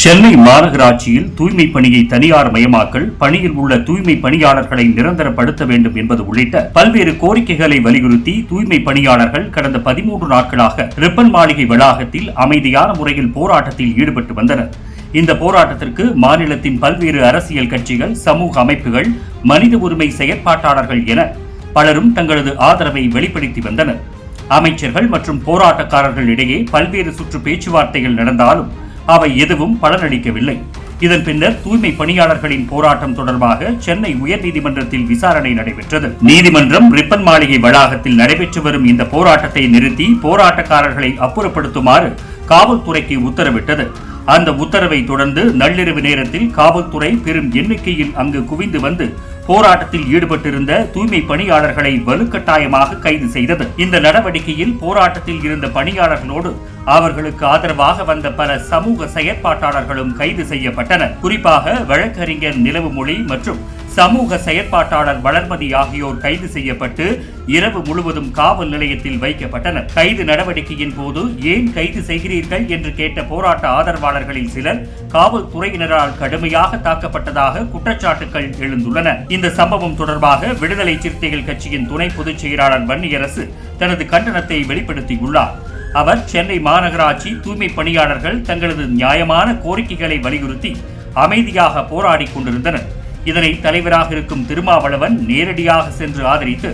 சென்னை மாநகராட்சியில் தூய்மை பணியை தனியார் மயமாக்கல் பணியில் உள்ள தூய்மை பணியாளர்களை நிரந்தரப்படுத்த வேண்டும் என்பது உள்ளிட்ட பல்வேறு கோரிக்கைகளை வலியுறுத்தி தூய்மை பணியாளர்கள் கடந்த பதிமூன்று நாட்களாக ரிப்பன் மாளிகை வளாகத்தில் அமைதியான முறையில் போராட்டத்தில் ஈடுபட்டு வந்தனர். இந்த போராட்டத்திற்கு மாநிலத்தின் பல்வேறு அரசியல் கட்சிகள் சமூக அமைப்புகள் மனித உரிமை செயற்பாட்டாளர்கள் என பலரும் தங்களது ஆதரவை வெளிப்படுத்தி வந்தனர். அமைச்சர்கள் மற்றும் போராட்டக்காரர்கள் இடையே பல்வேறு சுற்று பேச்சுவார்த்தைகள் நடந்தாலும் அவை எதுவும் பலனளிக்கவில்லை. இதன் பின்னர் தூய்மை பணியாளர்களின் போராட்டம் தொடர்பாக சென்னை உயர்நீதிமன்றத்தில் விசாரணை நடைபெற்றது. நீதிமன்றம் ரிப்பன் மாளிகை வளாகத்தில் நடைபெற்று வரும் இந்த போராட்டத்தை நிறுத்தி போராட்டக்காரர்களை அப்புறப்படுத்துமாறு காவல்துறைக்கு உத்தரவிட்டது. அந்த உத்தரவை தொடர்ந்து நள்ளிரவு நேரத்தில் காவல்துறை பெரும் எண்ணிக்கையில் அங்கு குவிந்து வந்து போராட்டத்தில் ஈடுபட்டிருந்த தூய்மை பணியாளர்களை வலுக்கட்டாயமாக கைது செய்தது. இந்த நடவடிக்கையில் போராட்டத்தில் இருந்த பணியாளர்களோடு அவர்களுக்கு ஆதரவாக வந்த பல சமூக செயற்பாட்டாளர்களும் கைது செய்யப்பட்டனர். குறிப்பாக வழக்கறிஞர் நிலவுமொழி மற்றும் சமூக செயற்பாட்டாளர் வளர்மதி ஆகியோர் கைது செய்யப்பட்டு இரவு முழுவதும் காவல் நிலையத்தில் வைக்கப்பட்டனர். கைது நடவடிக்கையின் போது ஏன் கைது செய்கிறீர்கள் என்று கேட்ட போராட்ட ஆதரவாளர்களில் சிலர் காவல்துறையினரால் கடுமையாக தாக்கப்பட்டதாக குற்றச்சாட்டுகள் எழுந்துள்ளன. இந்த சம்பவம் தொடர்பாக விடுதலை சிறுத்தைகள் கட்சியின் துணை பொதுச் செயலாளர் வன்னியரசு தனது கண்டனத்தை வெளிப்படுத்தியுள்ளார். அவர் சென்னை மாநகராட்சி தூய்மை பணியாளர்கள் தங்களது நியாயமான கோரிக்கைகளை வலியுறுத்தி அமைதியாக போராடி கொண்டிருந்தனர். இதனை தலைவராக இருக்கும் திருமாவளவன் நேரடியாக சென்று ஆதரித்து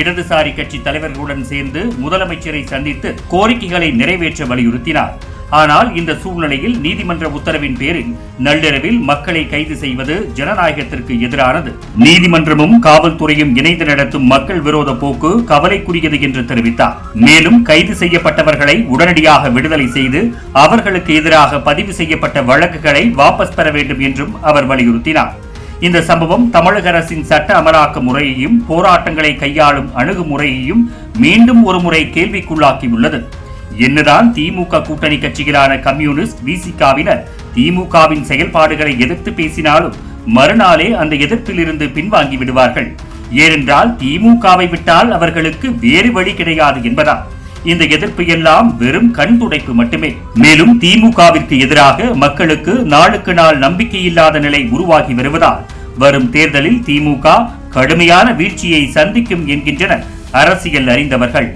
இடதுசாரி கட்சி தலைவர்களுடன் சேர்ந்து முதலமைச்சரை சந்தித்து கோரிக்கைகளை நிறைவேற்ற வலியுறுத்தினார். ஆனால் இந்த சூழ்நிலையில் நீதிமன்ற உத்தரவின் பேரில் நள்ளிரவில் மக்களை கைது செய்வது ஜனநாயகத்திற்கு எதிரானது. நீதிமன்றமும் காவல்துறையும் இணைந்து நடத்தும் மக்கள் விரோத போக்கு கவலைக்குரியது என்று தெரிவித்தார். மேலும் கைது செய்யப்பட்டவர்களை உடனடியாக விடுதலை செய்து அவர்களுக்கு எதிராக பதிவு செய்யப்பட்ட வழக்குகளை வாபஸ் பெற வேண்டும் என்றும் அவர் வலியுறுத்தினார். இந்த சம்பவம் தமிழக அரசின் சட்ட அமலாக்க முறையையும் போராட்டங்களை கையாளும் அணுகுமுறையையும் மீண்டும் ஒருமுறை கேள்விக்குள்ளாக்கியுள்ளது. என்னதான் திமுக கூட்டணி கட்சிகளான கம்யூனிஸ்ட் விசிகாவினர் திமுகவின் செயல்பாடுகளை எதிர்த்து பேசினாலும் மறுநாளே அந்த எதிர்ப்பிலிருந்து பின்வாங்கி விடுவார்கள். ஏனென்றால் திமுகவை விட்டால் அவர்களுக்கு வேறு வழி கிடையாது என்பதால். இந்த எதிர்ப்பு எல்லாம் வெறும் கண் துடைப்பு மட்டுமே. மேலும் திமுகவிற்கு எதிராக மக்களுக்கு நாளுக்கு நாள் நம்பிக்கையில்லாத நிலை உருவாகி வருவதால் வரும் தேர்தலில் திமுக கடுமையான வீழ்ச்சியை சந்திக்கும் என்கின்றனர் அரசியல் அறிந்தவர்கள்.